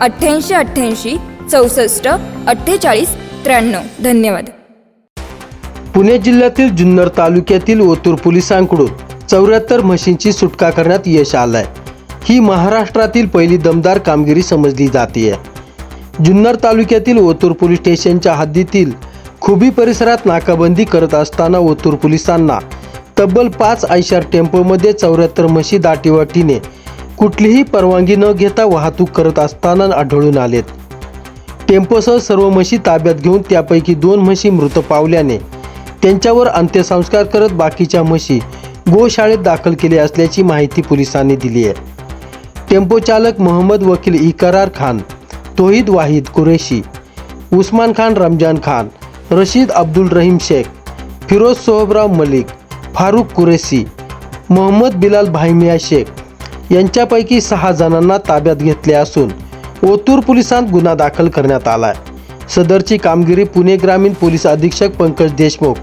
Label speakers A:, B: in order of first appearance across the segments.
A: अठ्ठ्याऐंशी अठ्ठ्याऐंशी चौसष्ट अठ्ठेचाळीस त्र्याण्णव. धन्यवाद.
B: पुणे जिल्ह्यातील जुन्नर तालुक्यातील ओतूर पोलिसांकडून चौऱ्याहत्तर म्हशींची सुटका करण्यात यश आलंय. ही महाराष्ट्रातील पहिली दमदार कामगिरी समजली जाते जुन्नर तालुक्यातील ओतूर पोलीस स्टेशनच्या हद्दीतील खुबी परिसरात नाकाबंदी करत असताना ओतूर पोलिसांना तब्बल पाच आयशार टेम्पोमध्ये चौऱ्याहत्तर म्हशी दाटीवाटीने कुठलीही परवानगी न घेता वाहतूक करत असताना आढळून आलेत. टेम्पोसह सर्व म्हशी ताब्यात घेऊन त्यापैकी दोन म्हशी मृत पावल्याने त्यांच्यावर अंत्यसंस्कार करत बाकीच्या म्हशी गोशाळेत दाखल केले असल्याची माहिती पोलिसांनी दिली आहे. टेम्पो चालक मोहम्मद वकील इकरार खान तोहिद वाहिद कुरेशी उस्मान खान रमजान खान रशीद अब्दुल रहीम शेख फिरोज सोहबराव मलिक फारुख कुरेशी मोहम्मद बिलाल भाईमिया शेख यांच्यापैकी सहा जणांना ताब्यात घेतले असून ओतूर पोलिसांत गुन्हा दाखल करण्यात आलाय. सदरची कामगिरी पुणे ग्रामीण पोलीस अधीक्षक पंकज देशमुख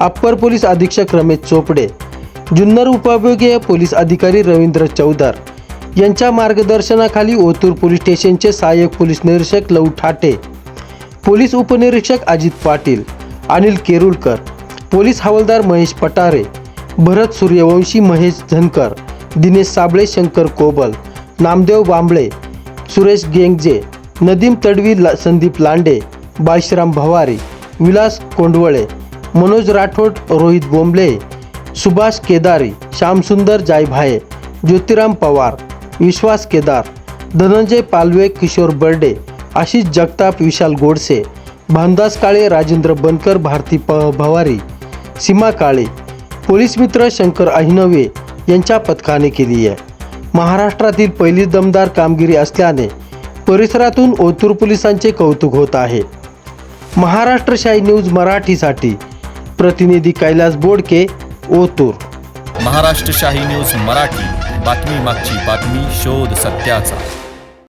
B: अप्पर पोलीस अधीक्षक रमेश चोपडे जुन्नर उपविभागीय पोलीस अधिकारी रवींद्र चौधर यांच्या मार्गदर्शनाखाली ओतूर पोलीस स्टेशनचे सहाय्यक पोलीस निरीक्षक लव ठाटे पोलीस उपनिरीक्षक अजित पाटील अनिल केरुलकर पोलीस हवालदार महेश पटारे भरत सूर्यवंशी महेश झनकर दिनेश साबळे शंकर कोबल नामदेव बांबळे सुरेश गेंगजे नदीम तडवी ला संदीप लांडे बाळशीराम भवारी विलास कोंडवळे मनोज राठोड रोहित बोंबले सुभाष केदारी श्यामसुंदर जायभाये ज्योतिराम पवार विश्वास केदार धनंजय पालवे किशोर बर्डे आशिष जगताप विशाल गोडसे भानदास काळे राजेंद्र बनकर भारती प भवारी सीमा काळे पोलीस मित्र शंकर अहिनवे यांच्या पथकाने केली आहे. महाराष्ट्रातील पहिली दमदार कामगिरी असल्याने परिसरातून ओतूर पोलिसांचे कौतुक होत आहे. महाराष्ट्रशाही न्यूज मराठीसाठी प्रतिनिधी कैलास बोडके ओतूर.
C: महाराष्ट्रशाही न्यूज मराठी बातमी मागची बातमी शोध सत्याचा.